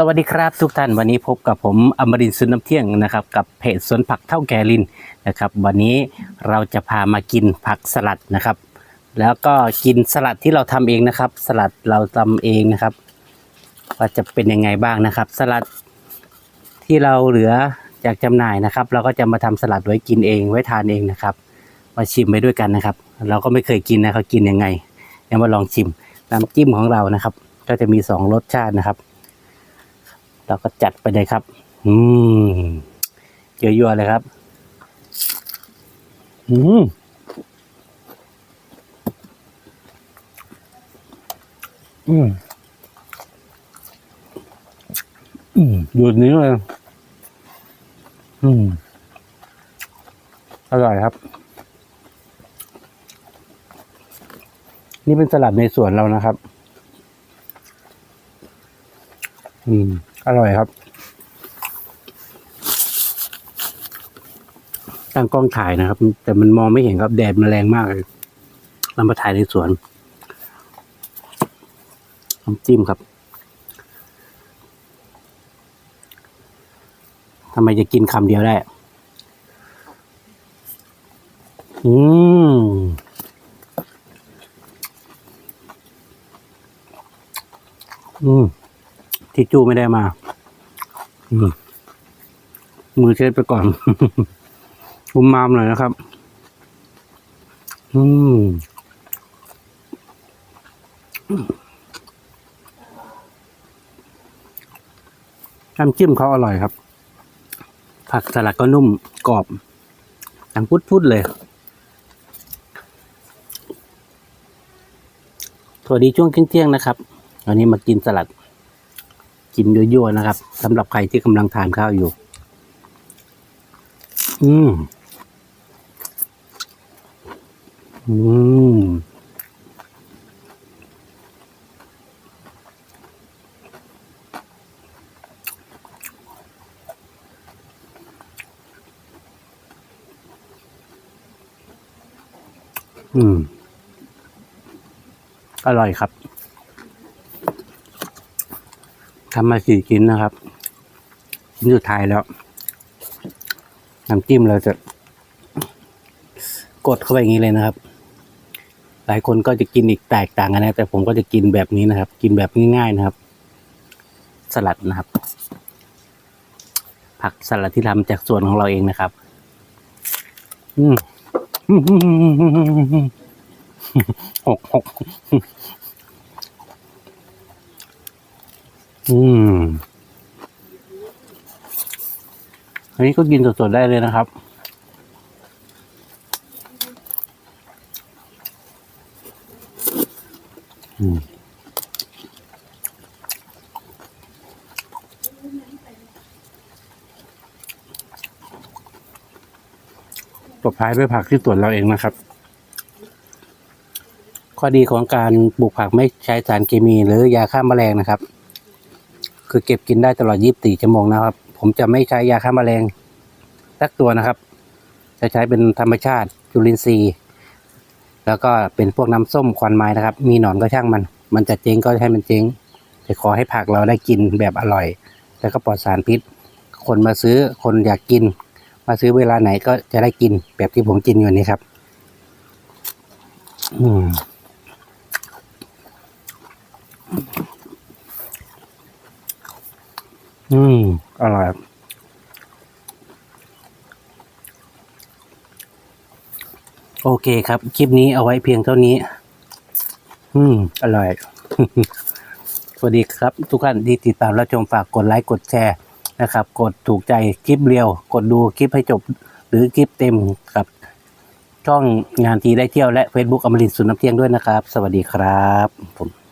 สวัสดีครับทุกท่านวันนี้พบกับผมอมรินทร์สุนน้ำเที่ยงนะครับ กับเพจสวนผักเท่าแกลินนะครับ วันนี้เราจะพามากินผักสลัดนะครับ แล้วก็กินสลัดที่เราทำเองนะครับ สลัดเราทำเองนะครับว่าจะเป็นยังไงบ้างนะครับ สลัดที่เราเหลือจากจำหน่ายนะครับ เราก็จะมาทำสลัดไว้กินเองไว้ทานเองนะครับ มาชิมไปด้วยกันนะครับ เราก็ไม่เคยกินนะเขากินยังไงเดี๋ยวมาลองชิมน้ำจิ้มของเรานะครับ ก็จะมีสองรสชาตินะครับ เราก็จัดไปเลยครับ อืมเยอะๆเลยครับ อืมอืมอืมดูดนี้เลยอืมอร่อยครับ นี่เป็นสลัดในสวนเรานะครับ อืม อร่อยครับ ตั้งกล้องถ่ายนะครับ แต่มันมองไม่เห็นครับ แดดมันแรงมากเลยเรามาถ่ายในสวนน้ำจิ้มครับทำไมจะกินคำเดียวได้ อืมอืม ทิชชู่ไม่ได้มาอืมือเช็ดไปก่อน อุ้มมามหน่อยนะครับ อืมน้ำจิ้มเขาอร่อยครับ ผักสลัดก็นุ่มกรอบดังพุดๆเลย สวัสดีช่วงเที่ยงๆนะครับ วันนี้มากินสลัด กินยั่วๆนะครับสำหรับใครที่กำลังทานข้าวอยู่ อืม อืมอืม อร่อยครับ ทำมาสี่ชิ้นนะครับชิ้นสุดท้ายแล้วน้ำจิ้มเราจะ กดเข้าไปอย่างนี้เลยนะครับ หลายคนก็จะกินอีกแตกต่างกันนะ แต่ผมก็จะกินแบบนี้นะครับ กินแบบง่ายๆนะครับ สลัดนะครับ ผักสลัดที่ทำจากสวนของเราเองนะครับ อืมหกหก อืม อันนี้ก็กินสดๆได้เลยนะครับ อืมตบท้ายด้วยผักที่สวนเราเองนะครับ ข้อดีของการปลูกผักไม่ใช้สารเคมีหรือยาฆ่าแมลงนะครับ คือเก็บกินได้ตลอด 24 ชั่วโมงนะครับ ผมจะไม่ใช้ยาฆ่าแมลงสักตัวนะครับ จะใช้เป็นธรรมชาติจุลินทรีย์ แล้วก็เป็นพวกน้ำส้มควันไม้นะครับ มีหนอนก็ช่างมัน มันจะเจ๊งก็ให้มันเจ๊งแต่ขอให้ผักเราได้กินแบบอร่อย แล้วก็ปลอดสารพิษ คนมาซื้อคนอยากกิน มาซื้อเวลาไหนก็จะได้กินแบบที่ผมกินอยู่นี้ครับ อืม อืมอร่อยครับโอเคครับ คลิปนี้เอาไว้เพียงเท่านี้ อืม อร่อย สวัสดีครับ ทุกท่านที่ติดตามรับชมฝากกดไลค์กดแชร์นะครับ กดถูกใจคลิปเรียว กดดูคลิปให้จบ หรือคลิปเต็มกับ ช่องงานทีได้เที่ยวและ Facebook อมรินทร์สุนน้ำเที่ยงด้วยนะครับ สวัสดีครับผม